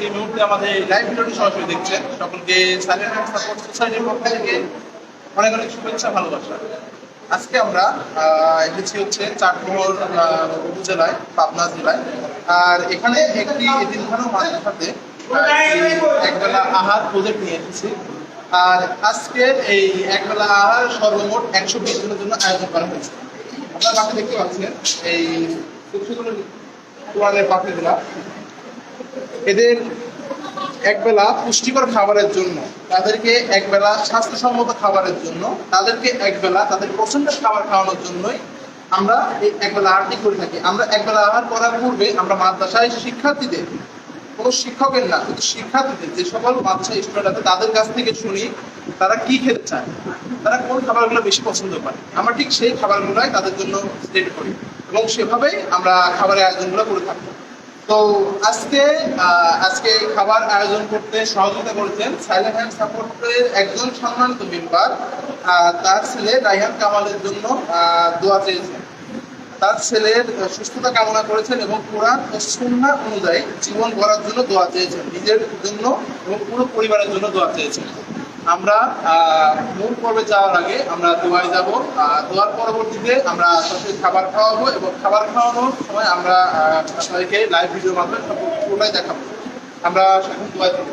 এই মুহূর্তে সকলকে অনেক পাবনা জেলায়। আর এখানে একটি এই একবেলা আহার প্রজেক্ট নিয়ে এসেছি। আর আজকের এই একবেলা আহার সর্বমোট একশো বিশ জনের জন্য আয়োজন করা হয়েছে। আপনারা পাশে দেখতে পাচ্ছেন এই কোরআনের পাখিগুলা এদের একবেলা পুষ্টিকর খাবারের জন্য, তাদেরকে একবেলা স্বাস্থ্যসম্মত খাবারের জন্য, তাদেরকে একবেলা তাদের পছন্দের খাবার খাওয়ানোর জন্যই আমরা এই একবেলা আহারটি করে থাকি। আমরা একবেলা আহার করার পূর্বে আমরা মাদ্রাসায় শিক্ষার্থীদের কোনো শিক্ষকের না কিন্তু শিক্ষার্থীদের, যে সকল বাচ্চা, স্টুডেন্ট আছে, তাদের কাছ থেকে শুনি তারা কি খেতে চায়, তারা কোন খাবারগুলো বেশি পছন্দ করে। আমরা ঠিক সেই খাবারগুলোই তাদের জন্য সেট করি এবং সেভাবেই আমরা খাবারের আয়োজনগুলো করে থাকি। তো আজকে আজকে খাবার আয়োজন করতে সহযোগিতা করেছেন সাইলেন্ট হ্যান্ড সাপোর্টের একজন সম্মানিত মেম্বার তার ছেলে রাইহান কামালের জন্য দোয়া চেয়েছেন। তার ছেলের সুস্থতা কামনা করেছেন এবং কোরআন ও সুন্নাহ অনুযায়ী জীবন গড়ার জন্য দোয়া চেয়েছেন, নিজের জন্য এবং পুরো পরিবারের জন্য দোয়া চেয়েছেন। আমরা মূল পর্বে যাওয়ার আগে আমরা দোয়ায় যাব। দোয়ার পরবর্তীতে আমরা সরাসরি খাবার খাওয়াবো এবং খাবার খাওয়ানোর সময় আমরা সবাইকে লাইভ ভিডিওর মাধ্যমে পুরোটাই দেখাবো। আমরা দোয়ায় থাকব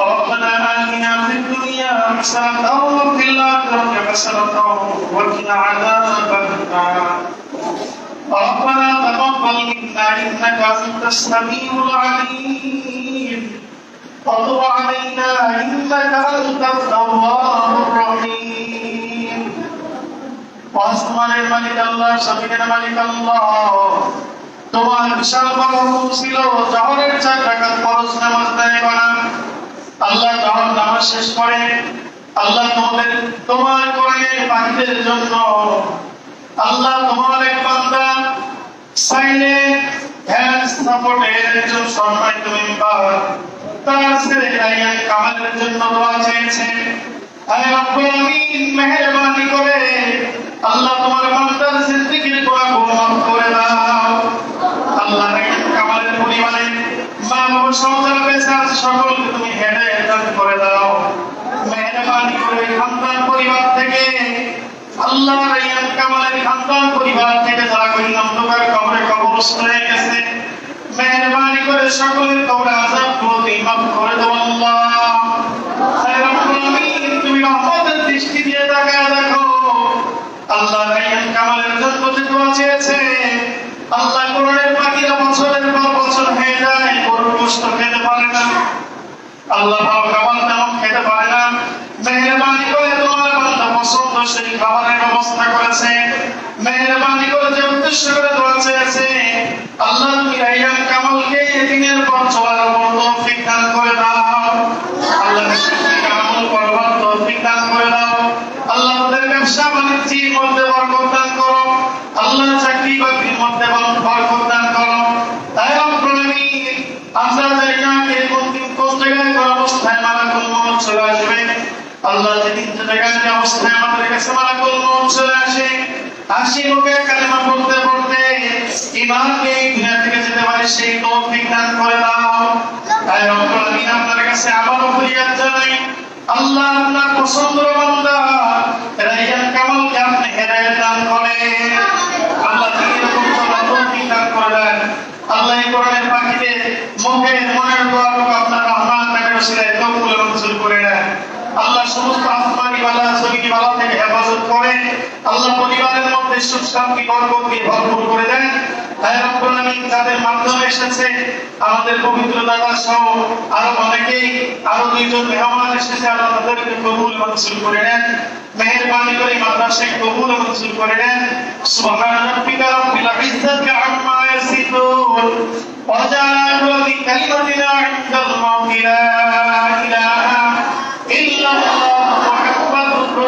ربنا آتنا في الدنيا حسنة وفي الآخرة حسنة وقنا عذاب النار ربنا تقبل منا انك انت السميع العليم وتب علينا انك انت التواب الرحيم আসমানের মালিক আল্লাহ জমিনের মালিক আল্লাহ তোমার বিশাল বড় হুকুম ছিল জহরের চার টাকা খরচ নামাজ দেয় করা আল্লাহ জহর নামাজ শেষ করে, আল্লাহ তোমাদের তোমার করে পাখিদের জন্য। আল্লাহ তোমার এক বান্দা সাপোর্টের একজন সম্মানিত মেম্বার, তার কামালের জন্য দোয়া রব্বুল আমিন মেহেরবানি করে আল্লাহ তোমার বান্দার জিন্দেগির মাফ করে দাও। আল্লাহ রাইয়ান কামালের মা বাবা সন্তান বেঁচে সকলকে তুমি হেদায়েত দান করে দাও। মেহেরবানি করে পরিবার থেকে আল্লাহ রাইয়ান কামালের কবরে কবরস্থ হয়ে গেছে। মেহেরবানি করে সকলের কবরে আযাব করে দাও আল্লাহ আয় রব্বুল আমিন তুমি রহমতের দৃষ্টি দিয়ে তাকায় দেখো আল্লাহ রাইয়ান কামালের জন্য যে দোয়া চেয়েছে আল্লাহ কোরআনের পাখিরা বছরের পর বছর হয়ে যায় গোশত খেতে পারে না। আল্লাহ কামাল তেমন খেতে পারে না। মেহরবানি করে তোমার পছন্দ সেই খাবারের ব্যবস্থা করেছে। মেহরবানি করে যে উদ্দেশ্য করে দোয়া চেয়েছে, আল্লাহ তুমি কামালকে এদিনের পর চলার মতো তৌফিক করে দাও আল্লাহ কামাল করবার তৌফিক দান করে দাও আল্লাহ তাদের ব্যবসা বাণিজ্যের মধ্যে বরকত দান করো আল্লাহ চাকরি বাকরির মধ্যে বরকত দান করো তাই রব্বুল আমিন আমরা জানি না কে কোন দিন কোন জায়গায় কোন অবস্থায় মালাকুল মউত চলে আসবে আল্লাহ যেদিন যে জায়গায় যে অবস্থায় আমাদের কাছে চলে আসে। হাসি মুখে কালেমা ইমানকে দুনিয়া থেকে যেতে পারে, সেই তৌফিক দান করে দাও। তাই রব্বুল আমিন আপনার কাছে ফরিয়াদ জানাই, আল্লাহ আপনার বান্দা রাইয়ান কামালকে আপনি দান করেন আল্লাহ তিনি এরকম তৌফিক দান আল্লাহ এই কোরআনের পাখিদের মনের দোয়াটুকু আপনার রহমান মঞ্জুর করে আল্লাহ সমস্ত আসমানি বালা জমিনি বালা থেকে হেফাজত করে আল্লাহ পরিবারের মধ্যে সুখ শান্তি বরকত দিয়ে ভরপুর করে দেন। যাদের মাধ্যমে এসেছে। আমাদের পবিত্র দাদা সহ আরও আরও দুইজন মেহমান এসেছে, আল্লাহ তাদেরকে কবুল মঞ্জুর করে নেন। মেহেরবানি করে মাদ্রাসায় কবুল মঞ্জুর করে নেন। সুবহান আম্মা ইয়াসিফুন। ওয়া কালিমাতিনা ইনদাল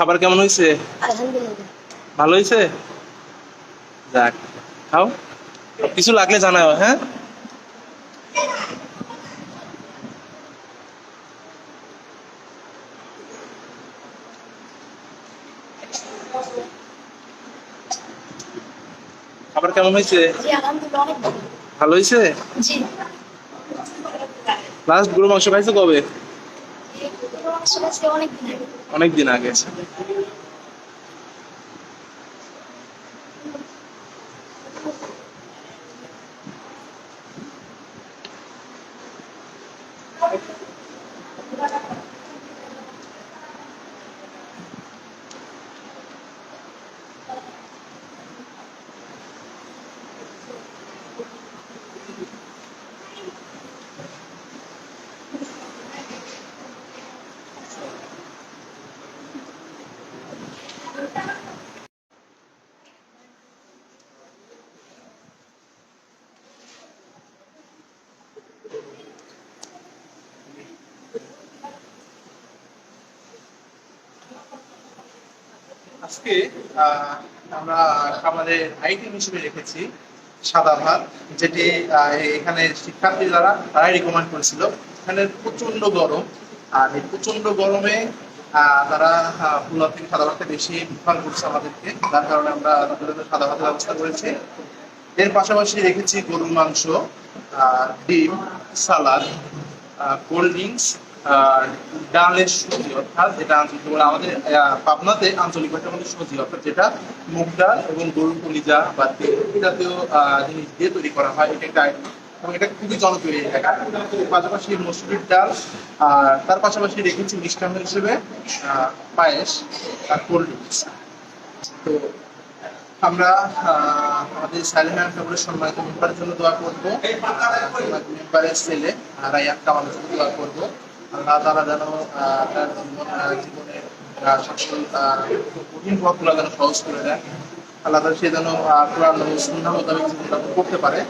খাবার কেমন হয়েছে? ভালো হয়েছে? যাক খাও। কিছু লাগলে জানাও হ্যাঁ? খাবার কেমন হয়েছে? ভালো। হয়েছে? লাস্ট গরু মাংস খাইছো কবে এই গরুর মাংস আজকে অনেক দিন আগে। আজকে আমরা খাবারের আইটেম হিসেবে রেখেছি সাদা ভাত, যেটি এখানে শিক্ষার্থী যারা, তারাই রিকমেন্ড করেছিল। এখানে প্রচণ্ড গরম, আর এই প্রচণ্ড গরমে তারা পোলাও থেকে সাদা ভাতটা বেশি প্রিফার করছে আমাদেরকে। যার কারণে আমরা সাদা ভাতের ব্যবস্থা করেছি। এর পাশাপাশি রেখেছি গরুর মাংস ডিম, সালাদ কোল্ড ড্রিঙ্কস ডালের সুজি অর্থাৎ যেটা আঞ্চলিক বলে আমাদের পাবনাতে আঞ্চলিক ভাষার মধ্যে সুজি অর্থাৎ যেটা মুগ ডাল এবং গরুর কলিজা বা তেল জাতীয় জিনিস দিয়ে তৈরি করা হয়, এটা একটা এবং এটা খুবই জনপ্রিয় এই এলাকায়। পাশাপাশি মসুরির ডাল আর তার পাশাপাশি রেখেছি মিষ্টান্ন হিসেবে পায়েস আর কোল্ড ড্রিঙ্কস। তো আমরা আমাদের সাইলেন্ট ঠাকুরের সম্মানিত মেম্বারের জন্য দোয়া করব। মেম্বারের ছেলে রায়ান কামালের জন্য দোয়া করব। আল্লাহ তারা যেন কঠিন পথগুলো যেন সহজ করে দেয়। আল্লাহ সে যেন কোরআন মোতাবেক করতে পারে।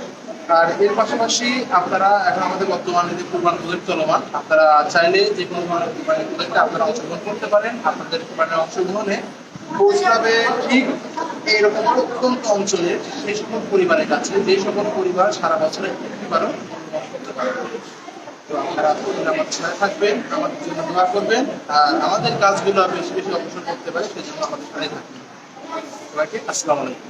আর এর পাশাপাশি আপনারা এখন আমাদের বর্তমানে যে কোরবান প্রজেক্ট চলমান, আপনারা চাইলে যে কোনো ধরনের কোরবানি প্রজেক্টে আপনারা অংশগ্রহণ করতে পারেন। আপনাদের অংশগ্রহণে পৌঁছাবে ঠিক এইরকম প্রত্যন্ত অঞ্চলের সেই সকল পরিবারের কাছে, যে সকল পরিবার সারা বছরে করতে পারে। তো আপনারা আমার সাথে থাকবেন, আমাদের জন্য দোয়া করবেন। আর আমাদের কাজগুলো বেশি বেশি অগ্রসর করতে পারে, সেজন্য আমাদের সাথে থাকবেন। সবাইকে আসসালামু আলাইকুম।